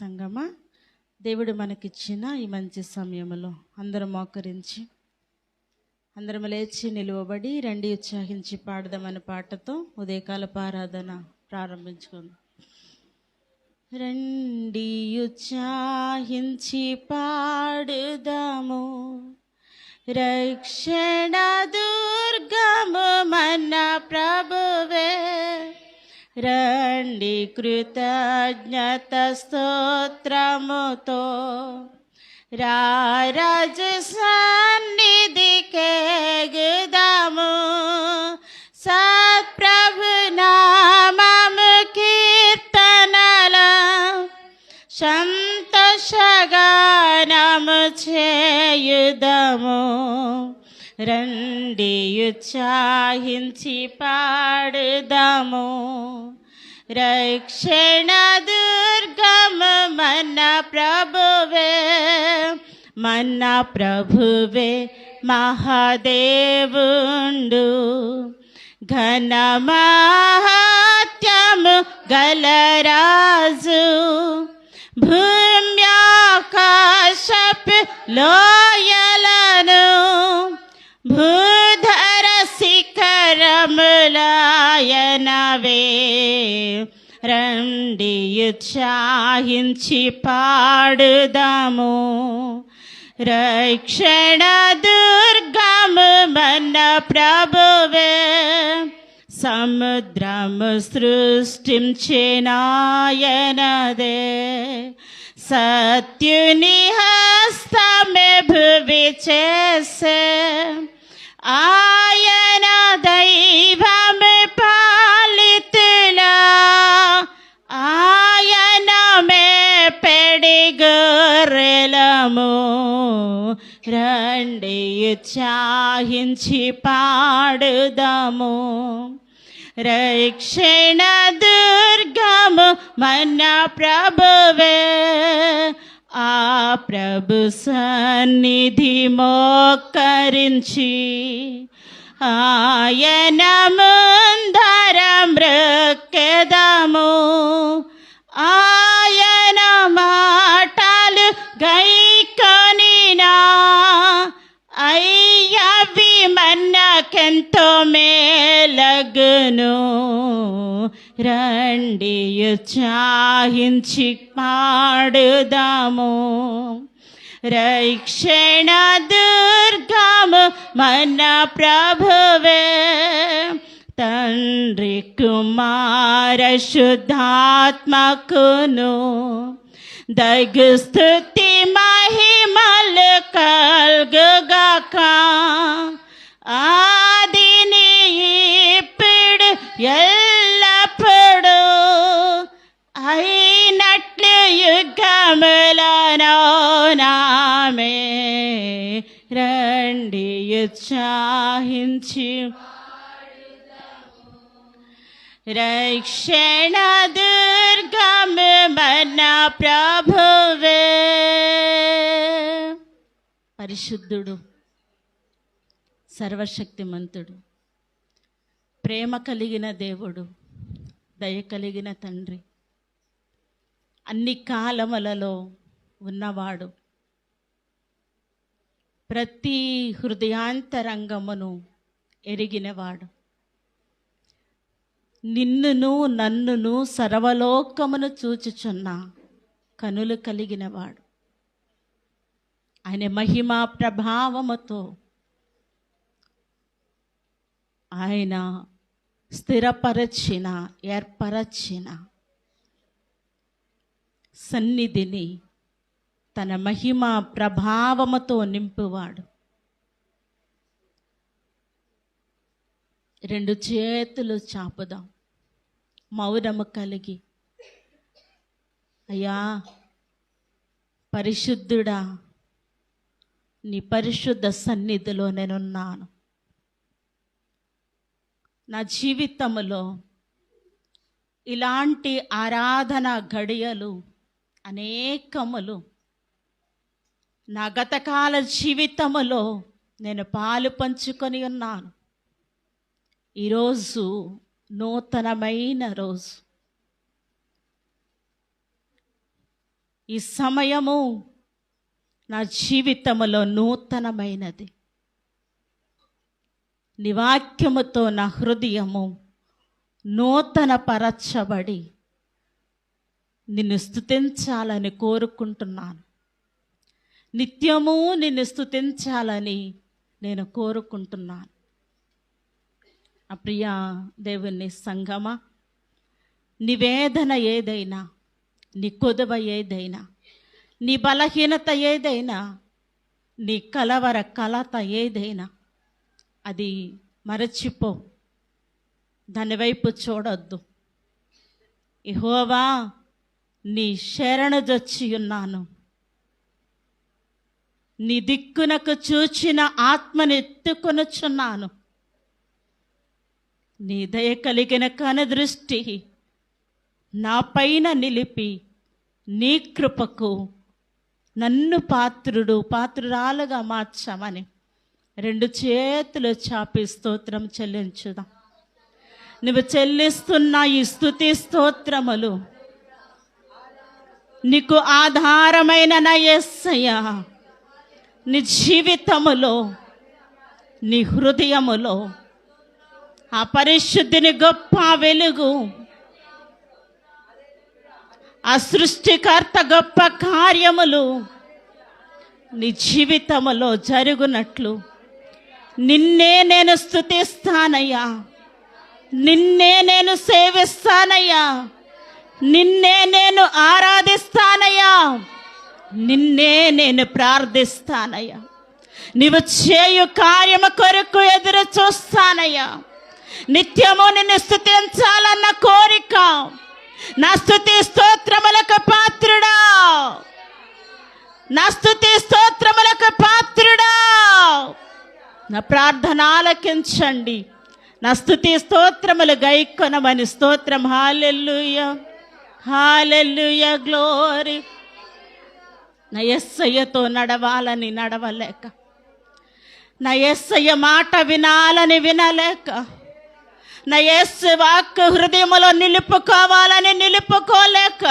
సంగమా? దేవుడు మనకిచ్చిన ఈ మంచి సమయంలో అందరం మోకరించి అందరం లేచి నిలువబడి రండి ఉత్సాహించి పాడదామని పాటతో ఉదయకాల ఆరాధన ప్రారంభించుకుందాం. రండి ఉత్సాహించి పాడుదాము. రక్షణ దుర్గము మన ప్రభువే. రండి కృతజ్ఞత స్తోత్రముతో రారాజు సన్నిధికే గుదాము. సత్ప్రభు నామము కీర్తనల సంతోషగానము చేయుదము. రండి ఉత్సాహించి పాడుదాము రక్షణ దుర్గము మన ప్రభువే మన ప్రభువే మహాదేవుండు ఘన మహాత్యము గలరాజు భూమ్యాకాశపు లోయలను భూధర శిఖరములాయనవే రండి ఉత్సాహించి పాడుదాము. రక్షణ దుర్గము మన ప్రభువే. సముద్రము సృష్టించినాయనదే సత్యుని హస్తమే భువి చేసే. ఆయన దైవమే పాలితులా ఆయన మే పెడిగొర్రెలము రండి ఉత్సాహించి పాడుదాము. రక్షణ దుర్గము మన ప్రభువే. ఆ ప్రభు సన్నిధి మోకరించి ఆయన ముందర మృక్కెదము. ఆయన మాటలు గైకొనినా అయ్యవి మన్నకెంతో మేలగును. రండి ఉత్సాహించి పాడుదాము రక్షణ దుర్గము మన ప్రభువే తండ్రి కుమార శుద్ధాత్మకును దగు స్థుతి మహిమలు కల్గుగాక ఆ యుగములను నామే రండి ఉత్సాహించి రక్షణ దుర్గము మన ప్రభువే పరిశుద్ధుడు సర్వశక్తిమంతుడు ప్రేమ కలిగిన దేవుడు దయ కలిగిన తండ్రి అన్ని కాలములలో ఉన్నవాడు. ప్రతి హృదయాంతరంగమును ఎరిగినవాడు. నిన్నును నన్నును సర్వలోకమును చూచుచున్న కనులు కలిగినవాడు. ఆయన మహిమా ప్రభావముతో ఆయన స్థిరపరచిన ఏర్పరచిన సన్నిధిని తన మహిమ ప్రభావముతో నింపువాడు. రెండు చేతులు చాపుదాం. మౌనము కలిగి. అయ్యా పరిశుద్ధుడా నీ పరిశుద్ధ సన్నిధిలో నేనున్నాను. నా జీవితంలో ఇలాంటి ఆరాధన గడియలు అనేకములు. నా గతకాల జీవితములో నేను పాలు పంచుకొని ఉన్నాను. ఈరోజు నూతనమైన రోజు. ఈ సమయము నా జీవితములో నూతనమైనది. నివాక్యముతో నా హృదయము నూతన పరచబడి నిన్ను స్థుతించాలని కోరుకుంటున్నాను. నిత్యము నిన్ను స్థుతించాలని నేను కోరుకుంటున్నాను. ఆ దేవుని సంగమా నివేదన ఏదైనా నీ కొదవ ఏదైనా నీ బలహీనత ఏదైనా నీ కలవర కలత ఏదైనా అది మరచిపో. దాని వైపు చూడొద్దు. ఇహోవా నీ శరణుదొచ్చి ఉన్నాను నీ దిక్కునకు చూచిన ఆత్మనెత్తుకొనుచున్నాను నీ దయ కలిగిన కనుదృష్టి నా పైన నిలిపి నీ కృపకు నన్ను పాత్రుడు పాత్రురాలుగా మార్చామని రెండు చేతులు చాపి స్తోత్రం చెల్లించుదాం. నువ్వు చెల్లిస్తున్న ఈ స్థుతి స్తోత్రములు నీకు ఆధారమైన నా యేసయ్య నీ జీవితములో నీ హృదయములో ఆ పరిశుద్ధిని గొప్ప వెలుగు ఆ సృష్టికర్త గొప్ప కార్యములు నీ జీవితములో జరుగునట్లు. నిన్నే నేను స్థుతిస్తానయ్యా నిన్నే నేను సేవిస్తానయ్యా. నిన్నే నేను ఆరాధిస్తానయ్యా. నిన్నే నేను ప్రార్థిస్తానయ్యా. నీవు చేయు కార్యము కొరకు ఎదురు చూస్తానయ్యా. నిత్యము నిన్ను స్థుతించాలన్న కోరిక. నా స్థుతి స్తోత్రములకు పాత్రుడా. నా స్థుతి స్తోత్రములకు పాత్రుడా. నా ప్రార్థన ఆలకించండి. నా స్థుతి స్తోత్రములు గైకొనమని స్తోత్రం. Hallelujah hallelujah glory. నా ఎస్సయ్యతో నడవాలని నడవలేక నా ఎస్సయ్య మాట వినాలని వినలేక నా ఎస్ వాక్ హృదయములో నిలుపుకోవాలని నిలుపుకోలేక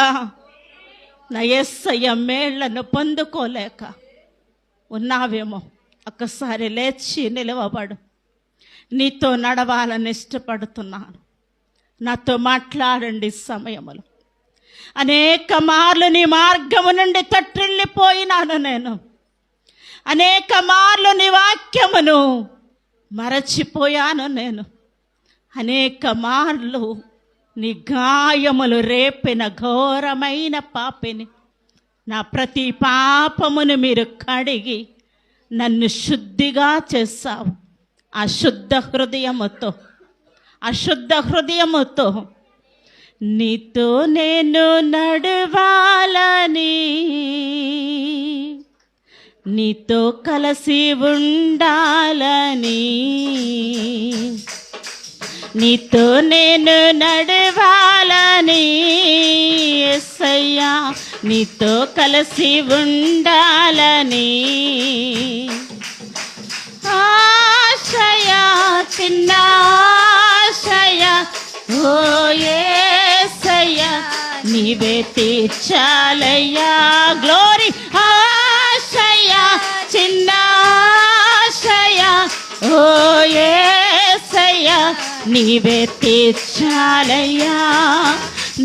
నా ఎస్సయ్య మేళ్ళను పొందుకోలేక ఉన్నావేమో ఒక్కసారి లేచి నిలవబడు. నీతో నడవాలని ఇష్టపడుతున్నాను. నాతో మాట్లాడండి ఈ సమయములో. అనేక మార్లు నీ మార్గము నుండి తట్టిల్లిపోయినాను నేను. అనేక మార్లు నీ వాక్యమును మరచిపోయాను నేను. అనేక మార్లు నీ గాయములు రేపిన ఘోరమైన పాపిని నా ప్రతి పాపమును మీరు కడిగి నన్ను శుద్ధిగా చేశావు. అశుద్ధ హృదయముతో అశుద్ధ హృదయముతో నీతో నేను నడవాలని. నీతో కలిసి ఉండాలని. నీతో నేను నడవాలని. ఎస్సయ్యా నీతో కలిసి ఉండాలని. ఆశయ చిన్న ఆశయ ఓయే యేసయ్య నీవే తీర్చాలయ్యా. గ్లోరీ ఆశయ చిన్న ఆశయ ఓ యేసయ్య నీవే తీర్చాలయ్యా.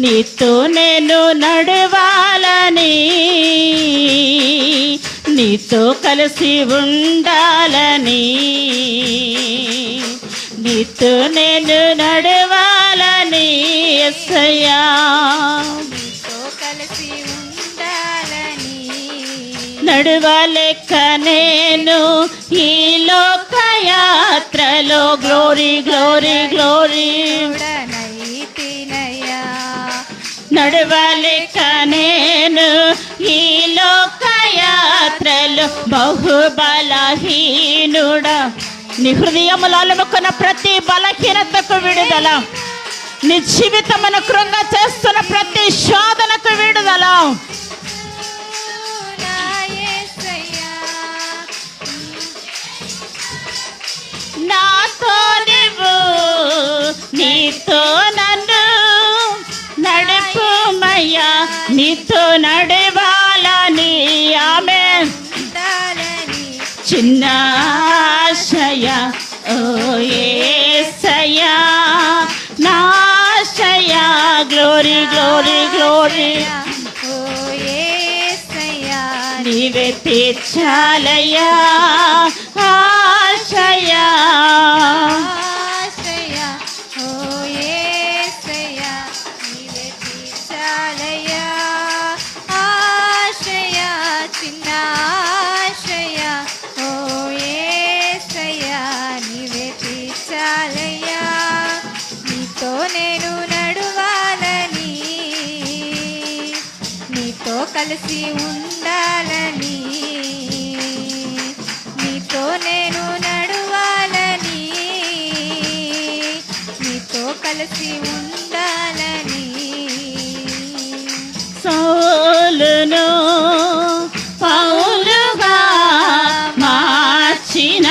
నీతో నేను నడవాలని నీతో కలిసి ఉండాలని నీతో నేను నడవాలని ఎస్సయ్యా కలిసి ఉండాలని. నడవలేక నేను ఈ లోక యాత్రలో గ్లోరీ గ్లోరీ. గ్లోరీ చూడనైతినయ్యా నడవలేక నేను ఈ లోక యాత్రలో బహు బలహీనుడా నీ హృదయములో అలుముకున్న ప్రతి బలహీనతకు విడుదల. నీ జీవితమును కృంగ చేస్తున్న ప్రతి శోధనకు విడుదల. నాతో నువ్వు నీతో నన్ను నడుపు మయ్యా నీతో నడవాలని ఆమె చిన్న ఓయే. గ్లోరీ గ్లోరీ గ్లోరీ ఓ యేసయ్యా నీవే తీర్చాలయ్యా. ఆశయా. కలిసి ఉండాలని. నీతో నేను నడవాలని. నీతో కలిసి ఉండాలని. సౌలును పౌలుగా మార్చిన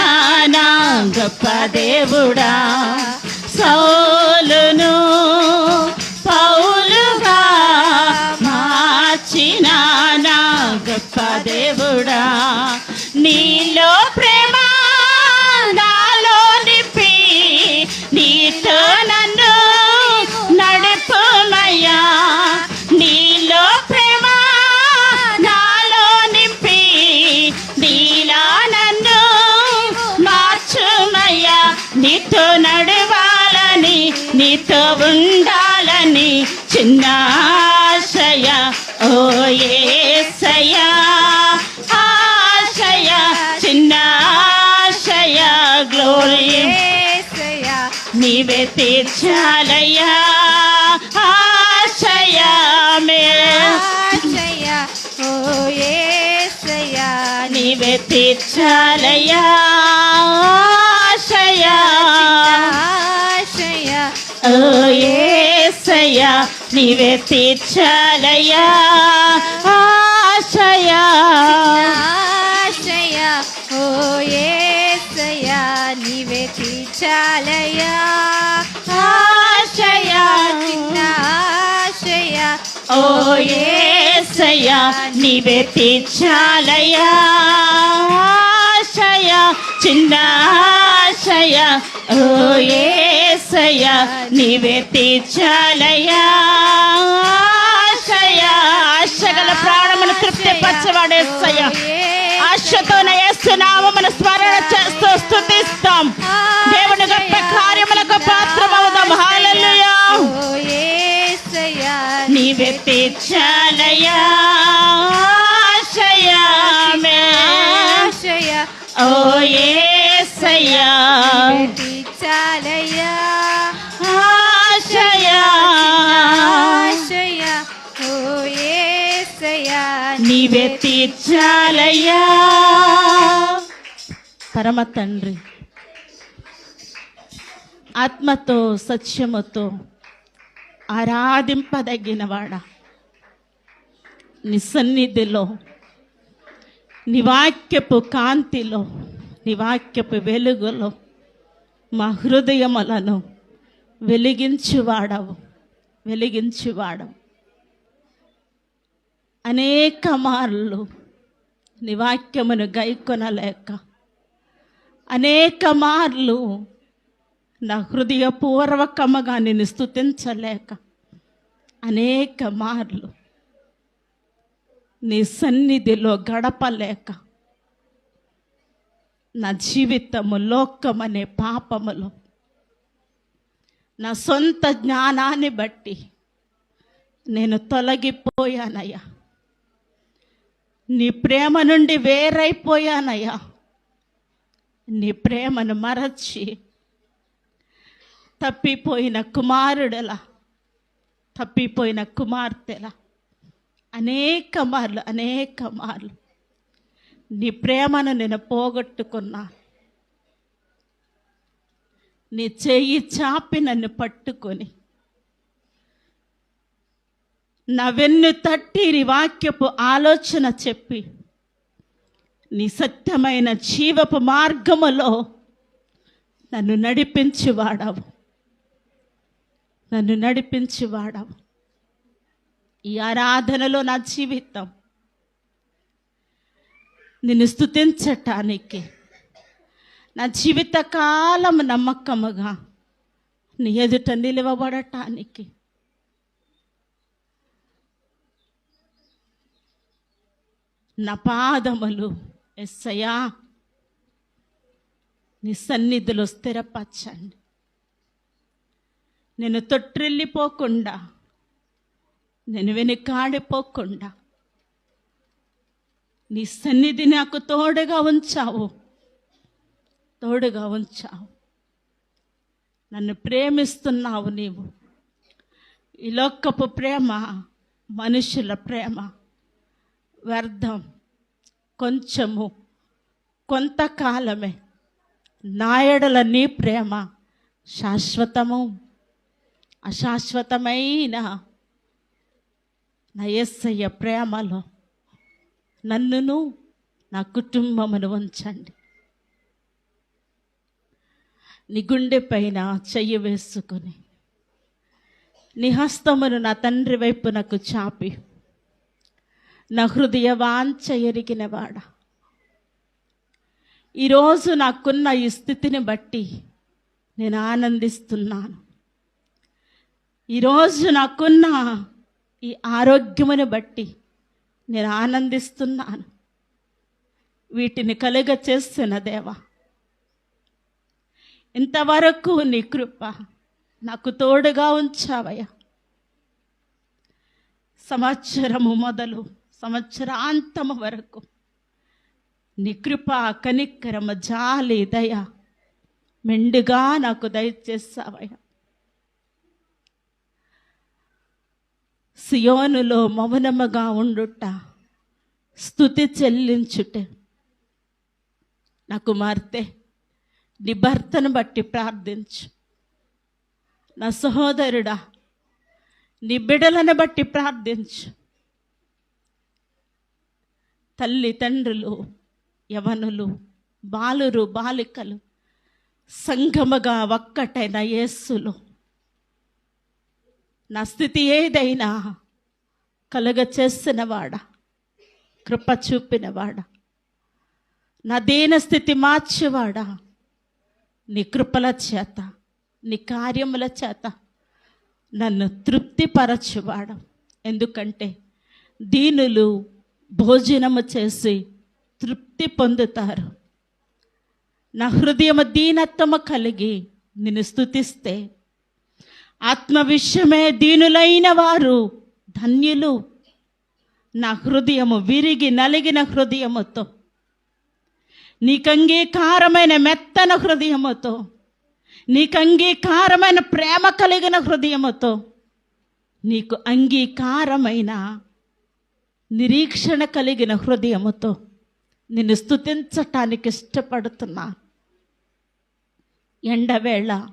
గొప్ప దేవుడా. తీర్చాలయ్యా ఆశయమే ఆశ్రయ ఓ యేసయ్య నీవే తీర్చాలయ్యా ఆశయా. ఆశ్రయ ఓ ఏసయ్యా నీవే తీర్చాలయ్యా ఆశయా. ఆశ్రయ ఓ యేసయ్య నీవే ఓ ఏసయ్యా నీవే తీర్చాలయ్యా. ఆశయ చిన్న ఆశయ ఓ ఏసయ్యా నీవే తీర్చాలయ్యా. ఆశయ ఆశగల ప్రాణమును తృప్తి పచ్చవాడేసయ్యా పరచవాడేసయ్యా ఆశతోనే వేస్తున్నామని స్మరణ చేస్తూ నీవే తీర్చాలయ్యా ఆశయామే ఆశ్రయ ఓ ఏసయ్యా తీర్చాలయ్యా ఆశయా ఆశ్రయ ఓ యేసయ్య నీవే తీర్చాలయ్యా పరమ తండ్రి ఆత్మతో సత్యముతో ఆరాధింపదగినవాడ నీ సన్నిధిలో నీ వాక్యపు కాంతిలో నీ వాక్యపు వెలుగులో మా హృదయములను వెలిగించువాడవు వెలిగించువాడవు. అనేక మార్లు నీ వాక్యమును గైకొనలేక అనేక మార్లు నా హృదయపూర్వకముగా నిన్ను స్థుతించలేక అనేక మార్లు నీ సన్నిధిలో గడపలేక నా జీవితము లోకమనే పాపములో నా సొంత జ్ఞానాన్ని బట్టి నేను తొలగిపోయానయ్యా. నీ ప్రేమ నుండి వేరైపోయానయ్యా. నీ ప్రేమను మరచి తప్పిపోయిన కుమారుడలా తప్పిపోయిన కుమార్తెలా అనేక మార్లు అనేక మార్లు నీ ప్రేమను నేను పోగొట్టుకున్నా. నీ చెయ్యి చాపి నన్ను పట్టుకొని. నా వెన్ను తట్టి నీ వాక్యపు ఆలోచన చెప్పి నీ సత్యమైన జీవపు మార్గములో నన్ను నడిపించి వాడావు నన్ను నడిపించి వాడావు ఈ ఆరాధనలో నా జీవితం. నిన్ను స్తుతించటానికి నా జీవిత కాలం నమ్మకముగా నీ ఎదుట నిలవబడటానికి నా పాదములు ఎస్సయా నీ సన్నిధిలో స్థిరపరచండి. నేను తొట్టిల్లిపోకుండా నేను వెనుకాడిపోకుండా. నీ సన్నిధి నాకు తోడుగా ఉంచావు. తోడుగా ఉంచావు. నన్ను ప్రేమిస్తున్నావు నీవు. ఈ లోకపు ప్రేమ మనుషుల ప్రేమ వ్యర్థం కొంచెము కొంతకాలమే. నాయడల నీ ప్రేమ శాశ్వతము అశాశ్వతమైన నా ఏసయ్య ప్రేమలో నన్నును నా కుటుంబమును ఉంచండి. నీ గుండె పైన చెయ్యి వేసుకొని నీ హస్తమును నా తండ్రి వైపు నాకు చాపి నా హృదయ వాంఛ ఎరిగినవాడ ఈరోజు నాకున్న ఈ స్థితిని బట్టి నేను ఆనందిస్తున్నాను. ఈరోజు నాకున్న ఈ ఆరోగ్యమును బట్టి నేను ఆనందిస్తున్నాను. వీటిని కలుగ చేస్తున్న దేవా ఇంతవరకు నీ కృప నాకు తోడుగా ఉంచావయ్యా. సంవత్సరము మొదలు సంవత్సరాంతము వరకు నీ కృప కనిక్కరమ జాలి దయ మెండుగా నాకు దయచేసావయ్యా. సియోనులో మౌనముగా ఉండుట స్థుతి చెల్లించుటే. నా కుమార్తె నీ భర్తను బట్టి ప్రార్థించు. నా సహోదరుడా నీ బిడలను బట్టి ప్రార్థించు. తల్లి తండ్రులు యవనులు బాలురు బాలికలు సంగమగా ఒక్కటైన యేస్సులో నా స్థితి ఏదైనా కలుగ చేసినవాడా కృప చూపినవాడా నా దీన స్థితి మార్చేవాడా నీ కృపల చేత నీ కార్యముల చేత నన్ను తృప్తిపరచువాడు ఎందుకంటే దీనులు భోజనము చేసి తృప్తి పొందుతారు. నా హృదయము దీనత్వము కలిగి నిన్ను స్థుతిస్తే ఆత్మ విషయమే దీనులైన వారు. ధన్యులు. నా హృదయము విరిగి నలిగిన హృదయముతో. నీకు అంగీకారమైన మెత్తన హృదయముతో. నీకు అంగీకారమైన ప్రేమ కలిగిన హృదయముతో. నీకు అంగీకారమైన నిరీక్షణ కలిగిన హృదయముతో నిన్ను స్తుతించటానికి ఇష్టపడుతున్నా. ఎండవేళ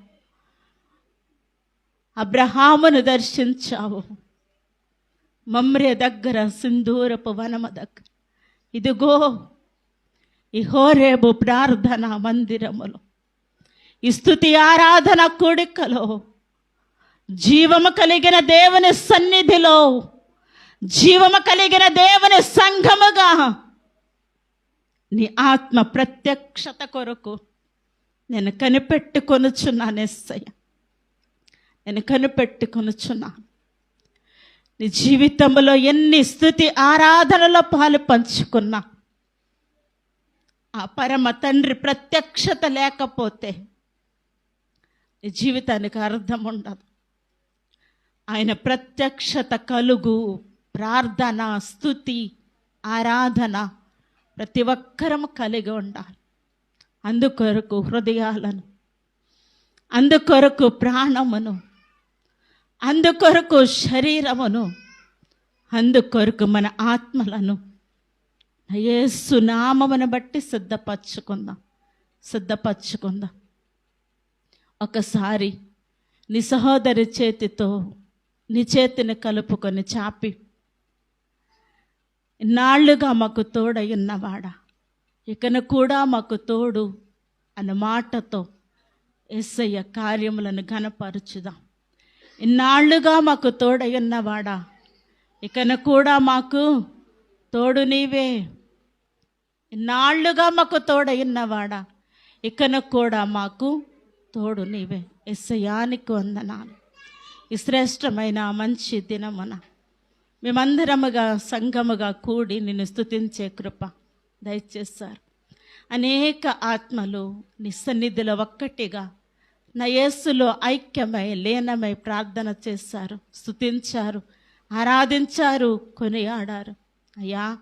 అబ్రహామును దర్శించావు. మమ్రే దగ్గర సింధూరపు వనమ దగ్గర. ఇదిగో ఇహోరేబు ప్రార్థన మందిరములో ఈ స్థుతి ఆరాధన కోడికలో జీవము కలిగిన దేవుని సన్నిధిలో జీవము కలిగిన దేవుని సంఘముగా నీ ఆత్మ ప్రత్యక్షత కొరకు నేను కనిపెట్టుకొనుచున్నాను ఎస్సయ్య నేను కనిపెట్టుకొనుచున్నాను నీ జీవితంలో ఎన్ని స్థుతి ఆరాధనలో పాలు పంచుకున్నా. ఆ పరమ తండ్రి ప్రత్యక్షత లేకపోతే నీ జీవితానికి అర్థం ఉండదు. ఆయన ప్రత్యక్షత కలుగు ప్రార్థన స్థుతి ఆరాధన ప్రతి ఒక్కరం కలిగి ఉండాలి. అందుకొరకు హృదయాలను అందుకొరకు ప్రాణమును అందుకొరకు శరీరమును అందుకొరకు మన ఆత్మలను యేసు సునామమును బట్టి సిద్ధపరచుకుందాం. సిద్ధపరచుకుందాం. ఒకసారి నీ సహోదరి చేతితో నీ చేతిని కలుపుకొని చాపి ఇన్నాళ్ళుగా మాకు తోడయున్నవాడా ఇకను కూడా మాకు తోడు అన్న మాటతో ఎస్ఐ కార్యములను ఘనపరచుదాం. ఇన్నాళ్ళుగా మాకు తోడయున్నవాడా ఇకను కూడా మాకు తోడు నీవే. ఇన్నాళ్ళుగా మాకు తోడయున్నవాడా ఇకను కూడా మాకు తోడు నీవే. ఎస్సయానికి వందనాలు. ఈ శ్రేష్టమైన మంచి దినమున మేమందరముగా సంగముగా కూడి నిన్ను స్తుతించే కృప దయచేశారు. అనేక ఆత్మలు నీ సన్నిధిలో ఒక్కటిగా నా యేసులో ఐక్యమై లీనమై ప్రార్థన చేశారు స్తుతించారు ఆరాధించారు కొనియాడారు. అయ్యా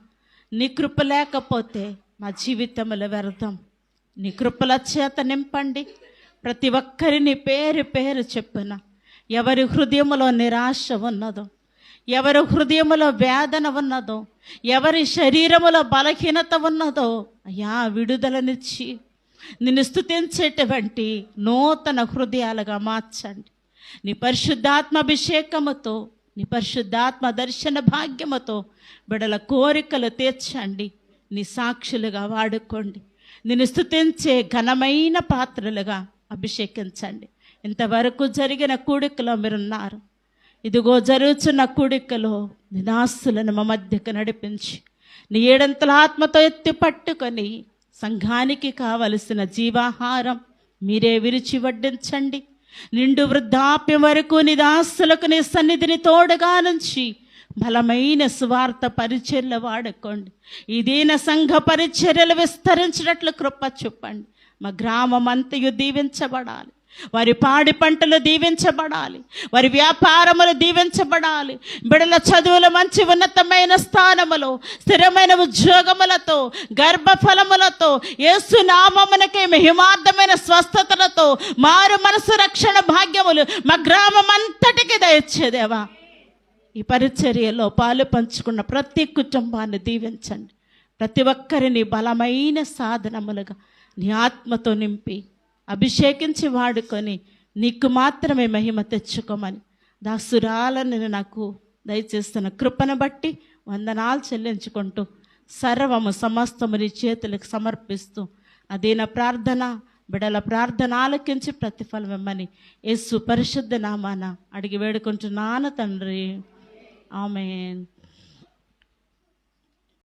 నీ కృప లేకపోతే మా జీవితముల వ్యర్థం. నీ కృపల చేత నింపండి. ప్రతి ఒక్కరిని పేరు పేరు చెప్పున ఎవరి హృదయములో నిరాశ ఉన్నదో ఎవరి హృదయములో వేదన ఉన్నదో ఎవరి శరీరములో బలహీనత ఉన్నదో అయ్యా విడుదలనిచ్చి నిన్ను స్థుతించేటువంటి నూతన హృదయాలుగా మార్చండి. నీ పరిశుద్ధాత్మ అభిషేకముతో నీ పరిశుద్ధాత్మ దర్శన భాగ్యముతో బిడల కోరికలు తీర్చండి. నీ సాక్షులుగా వాడుకోండి. నిన్ను స్థుతించే ఘనమైన పాత్రలుగా అభిషేకించండి. ఇంతవరకు జరిగిన కూడికలో మీరున్నారు. ఇదిగో జరుగుతున్న కూడికలో నిదాసులను మా మధ్యకు నడిపించి నీ ఏడంతల ఆత్మతో ఎత్తి పట్టుకొని సంఘానికి కావలసిన జీవాహారం మీరే విరిచి వడ్డించండి. నిండు వృద్ధాప్యం వరకు నిదాసులకు నీ సన్నిధిని తోడుగా నుంచి బలమైన స్వార్థ పరిచర్లు వాడుకోండి. ఈ దీన సంఘ పరిచర్యలు విస్తరించినట్లు కృప చెప్పండి మా గ్రామం అంతయు దీవించబడాలి. వారి పాడి పంటలు దీవించబడాలి. వారి వ్యాపారములు దీవించబడాలి. బిడల చదువులు మంచి ఉన్నతమైన స్థానములు స్థిరమైన ఉద్యోగములతో గర్భఫలములతో యేసు నామమునకే మహిమార్థమైన స్వస్థతలతో మారు మనసు రక్షణ భాగ్యములు మా గ్రామం అంతటికి దయచేదేవా. ఈ పరిచర్యలో పాలు పంచుకున్న ప్రతి కుటుంబాన్ని దీవించండి. ప్రతి ఒక్కరిని బలమైన సాధనములుగా నీ ఆత్మతో నింపి అభిషేకించి వాడుకొని నీకు మాత్రమే మహిమ తెచ్చుకోమని. దాసురాలను నాకు దయచేస్తున్న కృపను బట్టి వందనాలు చెల్లించుకుంటూ సర్వము సమస్తము నీ చేతులకు సమర్పిస్తూ అదీన ప్రార్థన బిడల ప్రార్థన ఆలకించి ప్రతిఫలం ఇమ్మని యేసు పరిశుద్ధ నామాన అడిగి వేడుకుంటున్నాను తండ్రి. ఆమెన్.